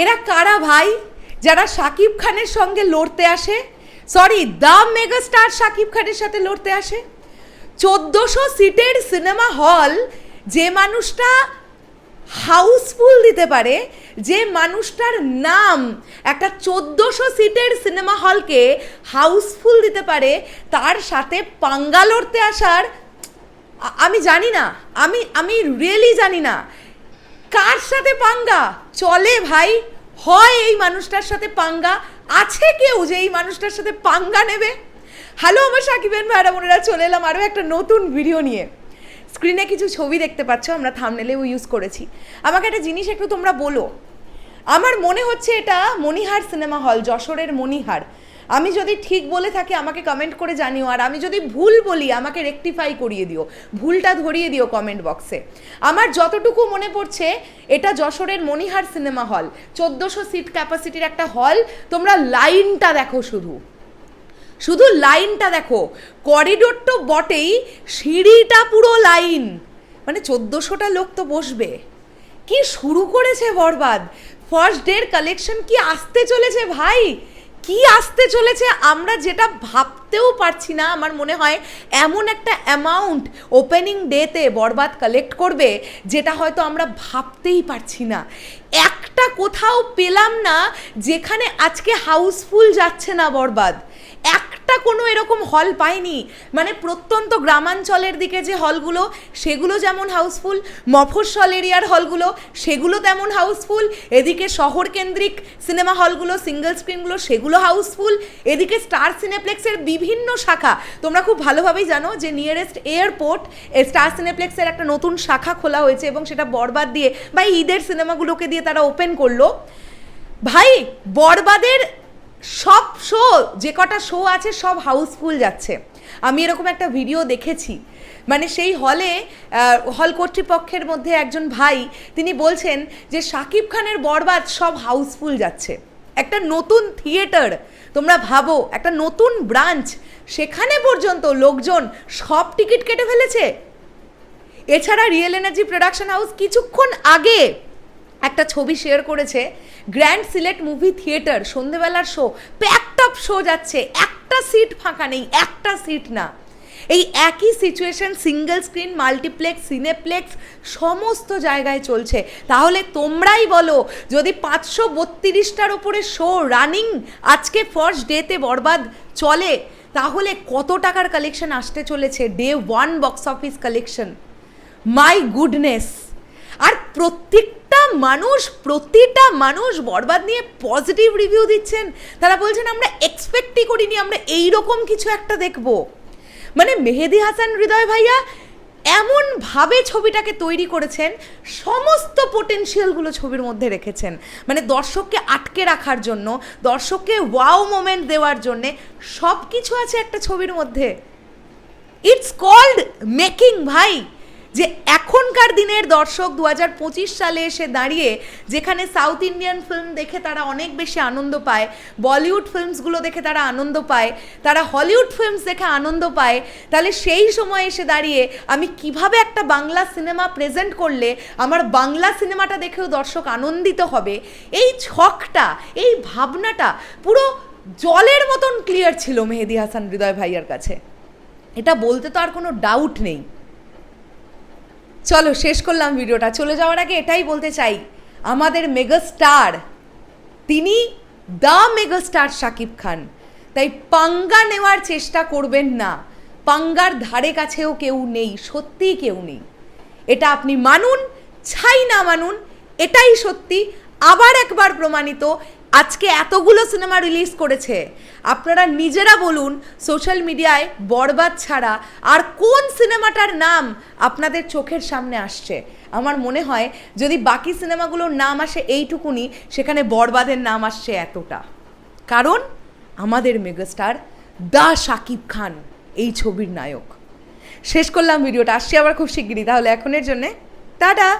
এরা কারা ভাই? যারা শাকিব খানের সঙ্গে লড়তে আসে? সরি দ্য মেগাস্টার শাকিব খানের সাথে লড়তে আসে? চোদ্দোশো সিটের সিনেমা হল যে মানুষটা হাউসফুল দিতে পারে, যে মানুষটার নাম একটা চোদ্দোশো সিটের সিনেমা হলকে হাউসফুল দিতে পারে, তার সাথে পাঙ্গা লড়তে আসার আমি জানি না, আমি আমি রিয়েলি জানি না। কার সাথে পাঙ্গা? চলে ভাই, হয় এই মানুষটার সাথে পাঙ্গা, আছে কেউ যে এই মানুষটার সাথে পাঙ্গা নেবে? হ্যালো আমার সাকিবেন ভাইরা, বোনেরা, চলে এলাম আরও একটা নতুন ভিডিও নিয়ে। স্ক্রিনে কিছু ছবি দেখতে পাচ্ছ, আমরা থামনেলেও ইউজ করেছি। আমাকে একটা জিনিস একটু তোমরা বলো। আমার মনে হচ্ছে এটা মণিহার সিনেমা হল যশোরের মণিহার। আমি যদি ঠিক বলে থাকি, আমাকে কমেন্ট করে জানিও। আর আমি যদি ভুল বলি, আমাকে রেকটিফাই করিয়ে দিও। ভুলটা ধরিয়ে দিও কমেন্ট বক্সে আমার যতটুকু মনে পড়ছে, এটা যশোরের মণিহার সিনেমা হল চোদ্দোশো সিট ক্যাপাসিটির একটা হল তোমরা লাইনটা দেখো শুধু। শুধু লাইনটা দেখো। করিডোর তো বটেই, সিঁড়িটা পুরো লাইন মানে চোদ্দোশোটা লোক তো বসবে। কি শুরু করেছে বরবাদ। ফার্স্ট ডের কালেকশন কি আসতে চলেছে ভাই? কি আসতে চলেছে আমরা যেটা ভাবতেও পারছি না। আমার মনে হয় এমন একটা অ্যামাউন্ট ওপেনিং ডেতে বরবাদ কালেক্ট করবে, যেটা হয়তো আমরা ভাবতেই পারছি না। একটা কোথাও পেলাম না যেখানে আজকে হাউসফুল যাচ্ছে না বরবাদ। একটা কোনো এরকম হল পাইনি। মানে প্রত্যন্ত গ্রামাঞ্চলের দিকে যে হলগুলো সেগুলো যেমন হাউসফুল মফস্বল এরিয়ার হলগুলো সেগুলো তেমন হাউসফুল এদিকে শহর কেন্দ্রিক সিনেমা হলগুলো সিঙ্গেল স্ক্রিনগুলো সেগুলো হাউসফুল এদিকে স্টার সিনেপ্লেক্সের বিভিন্ন শাখা। তোমরা খুব ভালোভাবেই জানো যে নিয়ারেস্ট এয়ারপোর্ট স্টার সিনেপ্লেক্সের একটা নতুন শাখা খোলা হয়েছে এবং সেটা বরবাদ দিয়ে বা ঈদের সিনেমাগুলোকে দিয়ে তারা ওপেন করল। ভাই, বরবাদের সব শো যে কটা শো আছে, সব হাউসফুল যাচ্ছে। আমি এরকম একটা ভিডিও দেখেছি। মানে সেই হলে হল কর্তৃপক্ষের মধ্যে একজন ভাই, তিনি বলছেন যে শাকিব খানের বরবাদ সব হাউসফুল যাচ্ছে। একটা নতুন থিয়েটার তোমরা ভাবো, একটা নতুন ব্রাঞ্চ সেখানে পর্যন্ত লোকজন সব টিকিট কেটে ফেলেছে। এছাড়া রিয়েল এনার্জি প্রোডাকশন হাউস কিছুক্ষণ আগে একটা ছবি শেয়ার করেছে গ্র্যান্ড সিলেক্ট মুভি থিয়েটার সন্ধেবেলার শো প্যাকড আপ শো যাচ্ছে, একটা সিট ফাঁকা নেই, একটা সিট না। এই একই situation single screen multiplex cineplex সমস্ত জায়গায় চলছে। তাহলে তোমরাই বলো, যদি পাঁচশো বত্রিশটার ওপরে শো রানিং আজকে ফার্স্ট ডেতে বরবাদ চলে, তাহলে কত টাকার কালেকশন আসতে চলেছে? Day one box office collection my goodness আর প্রত্যেকটা মানুষ, প্রতিটা মানুষ বরবাদ নিয়ে পজিটিভ রিভিউ দিচ্ছেন। তারা বলছেন, আমরা এক্সপেক্টই করিনি, আমরা এই রকম কিছু একটা দেখব। মানে মেহেদি হাসান হৃদয় ভাইয়া এমনভাবে ছবিটাকে তৈরি করেছেন, সমস্ত পোটেনশিয়ালগুলো ছবির মধ্যে রেখেছেন। মানে দর্শককে আটকে রাখার জন্য, দর্শককে ওয়াও মোমেন্ট দেওয়ার জন্যে সব কিছু আছে একটা ছবির মধ্যে। ইটস কল্ড মেকিং ভাই। যে এখনকার দিনের দর্শক দু হাজার পঁচিশ সালে এসে দাঁড়িয়ে যেখানে সাউথ ইন্ডিয়ান ফিল্ম দেখে তারা অনেক বেশি আনন্দ পায়, বলিউড ফিল্মসগুলো দেখে তারা আনন্দ পায়, তারা হলিউড ফিল্মস দেখে আনন্দ পায়, তাহলে সেই সময় এসে দাঁড়িয়ে আমি কীভাবে একটা বাংলা সিনেমা প্রেজেন্ট করলে আমার বাংলা সিনেমাটা দেখেও দর্শক আনন্দিত হবে? এই ছকটা, এই ভাবনাটা পুরো জলের মতন ক্লিয়ার ছিল মেহেদি হাসান হৃদয় ভাইয়ার কাছে। এটা বলতে তো আর কোনো ডাউট নেই। চলো শেষ করলাম ভিডিওটা। চলে যাওয়ার আগে এটাই বলতে চাই, আমাদের মেগাস্টার, তিনি দ্য মেগাস্টার শাকিব খান। তাই পাঙ্গা নেওয়ার চেষ্টা করবেন না। পাঙ্গার ধারে কাছেও কেউ নেই সত্যিই কেউ নেই। এটা আপনি মানুন, ছাই না মানুন, এটাই সত্যি। আবার একবার প্রমাণিত আজকে এতগুলো সিনেমা রিলিজ করেছে। আপনারা নিজেরা বলুন, সোশ্যাল মিডিয়ায় বরবাদ ছাড়া আর কোন সিনেমাটার নাম আপনাদের চোখের সামনে আসছে? আমার মনে হয় যদি বাকি সিনেমাগুলোর নাম আসে এইটুকুনি, সেখানে বরবাদের নাম আসছে এতটা। কারণ আমাদের মেগাস্টার দা শাকিব খান, এই ছবির নায়ক। শেষ করলাম ভিডিওটা। আসছি আবার খুব শিগগিরই। তাহলে এখনের জন্যে, টাটা!